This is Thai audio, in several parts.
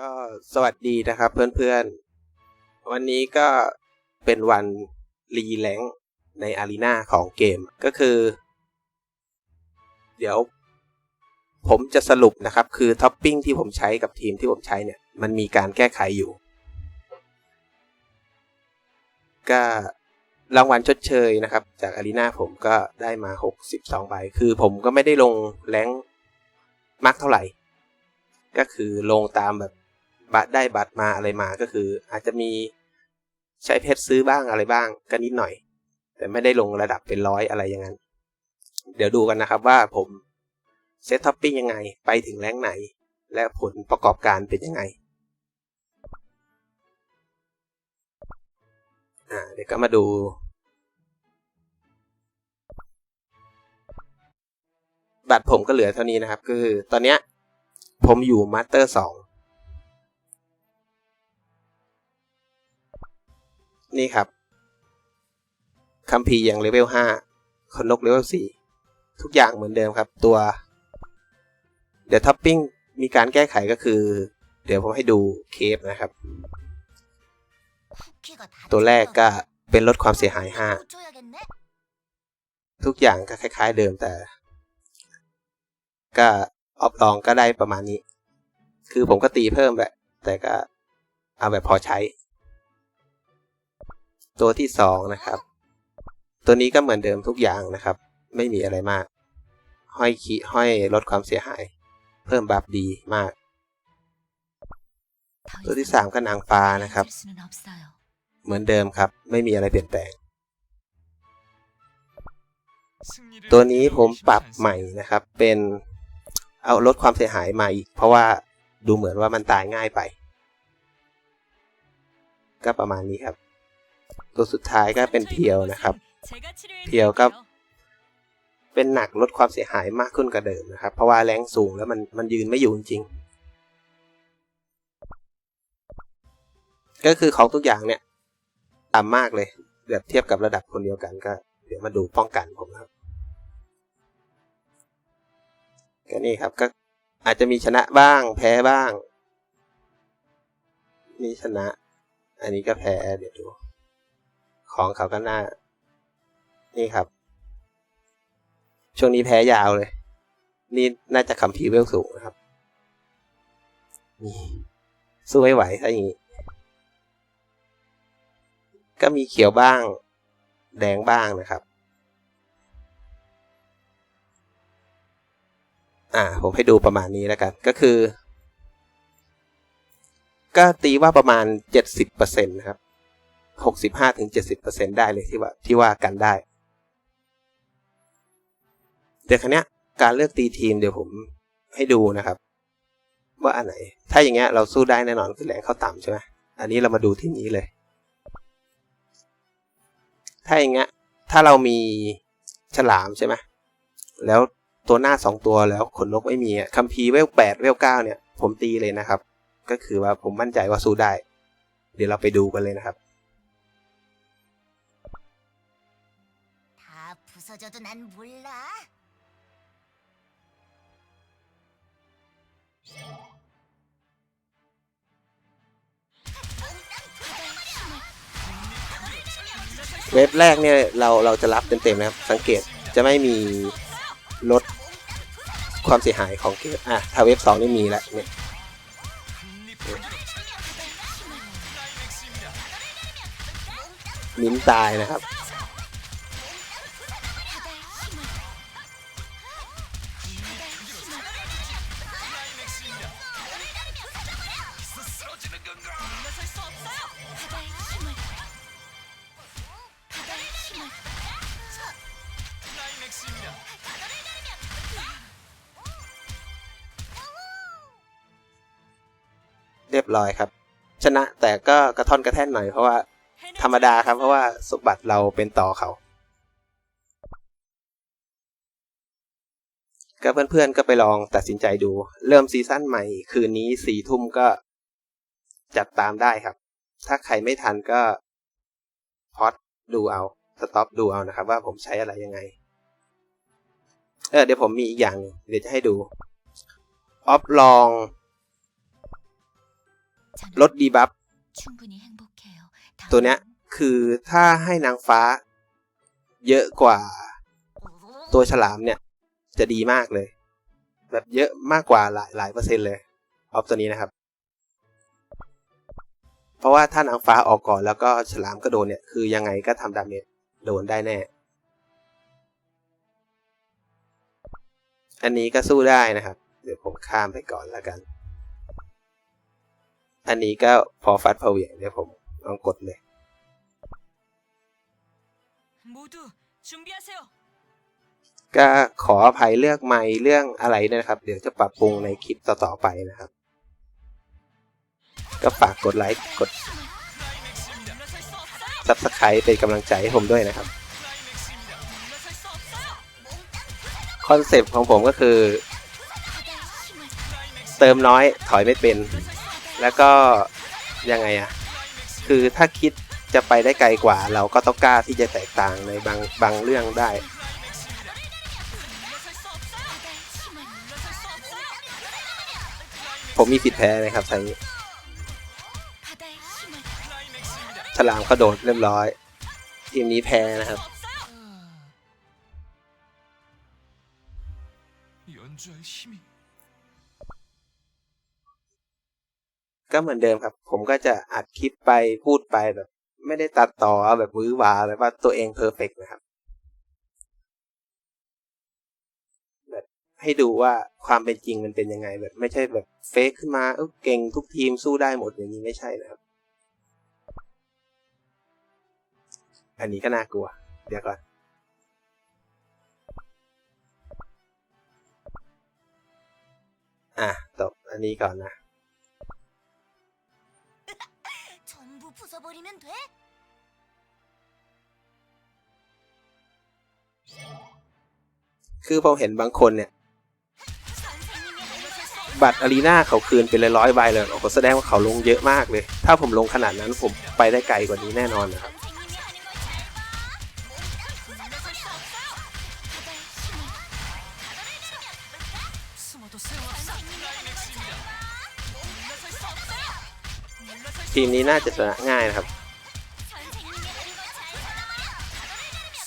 ก็สวัสดีนะครับเพื่อนๆ วันนี้ก็เป็นวันรีแลงในอารีนาของเกมก็คือ เดี๋ยว ผมจะสรุปนะครับ คือท็อปปิ้งที่ผมใช้กับทีมที่ผมใช้เนี่ย มันมีการแก้ไขอยู่ ก็รางวัลชดเชยนะครับ จากอารีนาผมก็ได้มา 62ใบคือผมก็ไม่ได้ลงแรงมากเท่าไหร่ ก็คือลงตามแบบ บัตรได้บัตรมาอะไรมาก็คือ อาจจะมีใช้เพชรซื้อบ้างอะไรบ้างก็นิดหน่อย แต่ไม่ได้ลงระดับเป็นร้อยอะไรอย่างนั้น เดี๋ยวดูกันนะครับว่าผมเซตท็อปปิ้งยังไงไปถึงแรงไหน และผลประกอบการเป็นยังไงอ่าเดี๋ยวก็มาดูบัตรผมก็เหลือเท่านี้นะครับ ก็คือตอนเนี้ยผมอยู่มาสเตอร์สอง นี่ครับคัมภีอย่างเลเวลห้าคนนกเลเวลสี่ทุกอย่างเหมือนเดิมครับตัว เดี๋ยวท็อปปิ้งมีการแก้ไขก็คือ เดี๋ยวผมให้ดูเคปนะครับ ตัวแรกก็เป็นลดความเสียหาย 5 ทุกอย่างก็คล้าย ๆเดิมแต่ ก็ออฟลองก็ได้ประมาณนี้ คือผมก็ตีเพิ่มแหละแต่ก็เอาแบบพอใช้ ตัวที่สองนะครับ ตัวนี้ก็เหมือนเดิมทุกอย่างนะครับ ไม่มีอะไรมาก ห้อยขีห้อยลดความเสียหาย เพิ่มบัฟดีมาก ตัวที่สามก็นางฟ้านะครับ เหมือนเดิมครับ ไม่มีอะไรเปลี่ยนแปลง ตัวนี้ผมปรับใหม่นะครับ เป็นเอาลดความเสียหายมาอีก เพราะว่าดูเหมือนว่ามันตายง่ายไป ก็ประมาณนี้ครับ ตัวสุดท้ายก็เป็นเพียวนะครับ เพียวก็เป็นหนักลดความเสียหายมากขึ้นกว่าเดิมนะครับ เพราะว่าแรงสูงแล้วมันมันยืนไม่อยู่จริงๆก็คือของทุกอย่างเนี่ยต่ำมากเลยแบบเทียบกับระดับคนเดียวกันก็ เดี๋ยวมาดูป้องกันผมครับก็นี่ครับก็อาจจะมีชนะบ้าง แพ้บ้าง นี่ชนะ อันนี้ก็แพ้เดี๋ยวดู ของเขาก็น่า นี่ครับ ช่วงนี้แพ้ยาวเลย นี่น่าจะคำพีเวลสูงนะครับนี่สู้ไม่ไหวถ้าอย่างนี้ ก็มีเขียวบ้าง แดงบ้างนะครับ อ่า ผมให้ดูประมาณนี้แล้วกัน ก็คือ ก็ตีว่าประมาณเจ็ดสิบเปอร์เซ็นต์นะครับ หกสิบห้าถึงเจ็ดสิบเปอร์เซ็นได้เลยที่ว่าที่ว่ากันได้เดี๋ยวครั้นี้การเลือกตีทีมเดี๋ยวผมให้ดูนะครับ ว่าอันไหน ถ้าอย่างเงี้ยเราสู้ได้แน่นอนคือแรงเข้าต่ำใช่ไหมอันนี้เรามาดูที่นี้เลย ถ้าอย่างเงี้ยถ้าเรามีฉลามใช่ไหมแล้วตัวหน้าสองตัวแล้วขนนกไม่มีคัมภีร์เวลแปดเวลเก้าเนี่ย ผมตีเลยนะครับ ก็คือว่าผมมั่นใจว่าสู้ได้ เดี๋ยวเราไปดูกันเลยนะครับ 부서져도 난 몰라. เว็บแรกเนี่ยเราเราจะรับเต็มๆนะครับ สังเกตจะไม่มีลดความเสียหายของเกมอ่ะถ้าเว็บสองนี่มีแล้วเนี่ยมิ้นตายนะครับ เรียบร้อยครับ ชนะแต่ก็กระท่อนกระแท่นหน่อยเพราะว่าธรรมดาครับเพราะว่าสมบัติเราเป็นต่อเขา ก็เพื่อนๆก็ไปลองตัดสินใจดู เริ่มซีซั่นใหม่ คืนนี้สี่ทุ่มก็ จัดตามได้ครับ ถ้าใครไม่ทันก็พอดดูเอาสต็อปดูเอานะครับ ว่าผมใช้อะไรยังไง เออเดี๋ยวผมมีอีกอย่าง เดี๋ยวจะให้ดูออฟลองลดดีบัฟตัวเนี้ยคือถ้าให้นางฟ้า เยอะกว่าตัวฉลามเนี่ย จะดีมากเลย แบบเยอะมากกว่าหลายหลายเปอร์เซ็นต์เลยออฟตัวนี้นะครับ เพราะว่าถ้านังฟ้าออกก่อนแล้วก็ฉลามก็โดนเนี่ยคือยังไงก็ทำดาเมจโดนได้แน่ อันนี้ก็สู้ได้นะครับ เดี๋ยวผมข้ามไปก่อนแล้วกัน อันนี้ก็พอฟัดพอเหวี่ยงเดี๋ยวผมลองกดเลยก็ขออภัยเรื่องไม่เรื่องอะไรนะครับ เดี๋ยวจะปรับปรุงในคลิปต่อๆไปนะครับ ก็ฝากกดไลค์กด Subscribe เป็นกำลังใจให้ผมด้วยนะครับ คอนเซปต์ของผมก็คือ เติมน้อยถอยไม่เป็น แล้วก็ยังไงอะคือถ้าคิดจะไปได้ไกลกว่า เราก็ต้องกล้าที่จะแตกต่างในบางบางเรื่องได้ ผมมีสิทธิ์แพ้นะครับไซนี้ ฉลามกระโดดเรียบร้อย ทีมนี้แพ้นะครับ ก็เหมือนเดิมครับ ผมก็จะอัดคลิปไปพูดไปแบบ ไม่ได้ตัดต่อแบบวื้อวาแบบว่าตัวเองเพอร์เฟกนะครับแบบให้ดูว่าความเป็นจริงมันเป็นยังไงแบบ ไม่ใช่แบบเฟกขึ้นมาเออเก่งทุกทีมสู้ได้หมดอย่างนี้ไม่ใช่นะครับ อันนี้ก็น่ากลัว เดี๋ยวก่อน อะตบอันนี้ก่อนนะคือพอเห็นบางคนเนี่ย บัตรอารีนาเขาคืนเป็นร้อยใบเลยโอ้โหแสดงว่าเขาลงเยอะมากเลย ถ้าผมลงขนาดนั้นผมไปได้ไกลกว่านี้แน่นอนนะครับ ทีมนี้น่าจะชนะง่ายนะครับ 선생님이 하는 걸 잘 봐.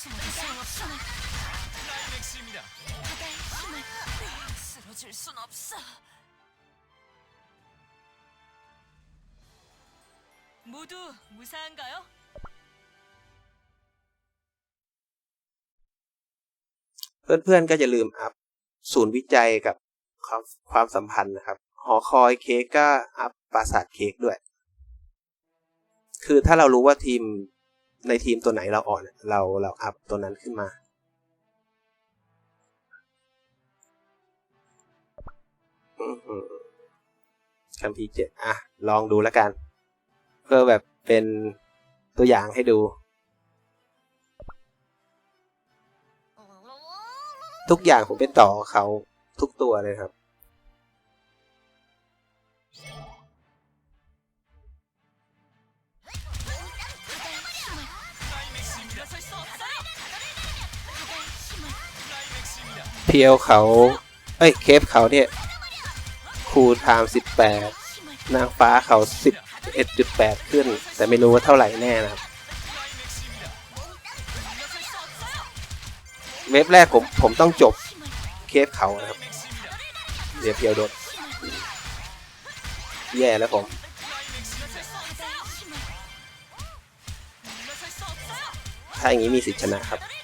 숨어도 소용없어. 클라이맥스입니다. 바다의 힘을 쓰러질 순 없어. 모두 무사한가요? เพื่อนๆก็จะลืมอัพศูนย์วิจัยกับความความสัมพันธ์นะครับ หอคอยเค้กก็อัพปราสาทเค้กด้วย คือถ้าเรารู้ว่าทีมในทีมตัวไหนเราอ่อน เราเราอัพตัวนั้นขึ้นมา คัมพีเจ็ดอะ ลองดูแล้วกัน เพื่อแบบเป็นตัวอย่างให้ดู ทุกอย่างผมเป็นต่อเขาทุกตัวเลยครับ พียวเขา เอ้ย เคฟเขาเนี่ยคูณไทม์สิบแปดนางฟ้าเขาสิบเอ็ดจุแปดขึ้น แต่ไม่รู้ว่าเท่าไหร่แน่นะครับ เว็บแรกผม ผมต้องจบเคฟเขานะครับ เดี๋ยวเพียวโดดแย่แล้วผมถ้าอย่างนี้มีสิทธิชนะครับ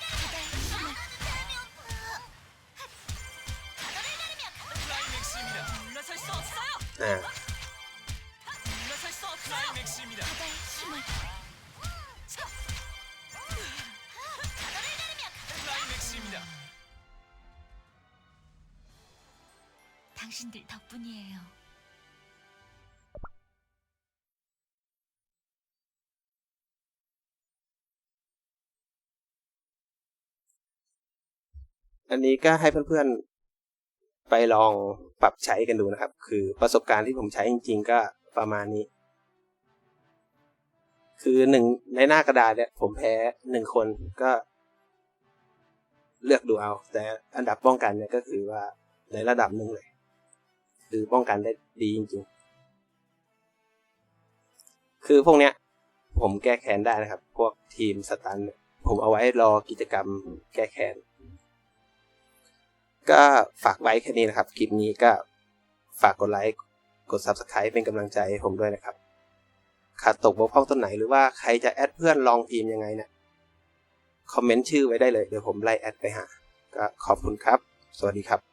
다. 당신들 덕분이에요. อันนี้ก็ให้เพื่อนๆ ไปลองปรับใช้กันดูนะครับ คือประสบการณ์ที่ผมใช้จริง ๆ ก็ประมาณนี้ คือหนึ่งในหน้ากระดาษเนี่ย ผมแพ้หนึ่งคนก็ เลือกดูเอา แต่อันดับป้องกันเนี่ยก็คือว่าในระดับหนึ่งเลย คือป้องกันได้ดีจริง ๆ คือพวกเนี้ย ผมแก้แค้นได้นะครับ พวกทีมสตัน ผมเอาไว้รอกิจกรรมแก้แค้น ก็ฝากไว้แค่นี้นะครับ คลิปนี้ก็ฝากกดไลค์ กด Subscribe เป็นกำลังใจให้ผมด้วยนะครับ ขาดตกบกพร่องต้นไหนหรือว่าใครจะแอดเพื่อนลองทีมยังไงเนี่ยคอมเมนต์ชื่อไว้ได้เลย เดี๋ยวผมไล่แอดไปหา ก็ขอบคุณครับ สวัสดีครับ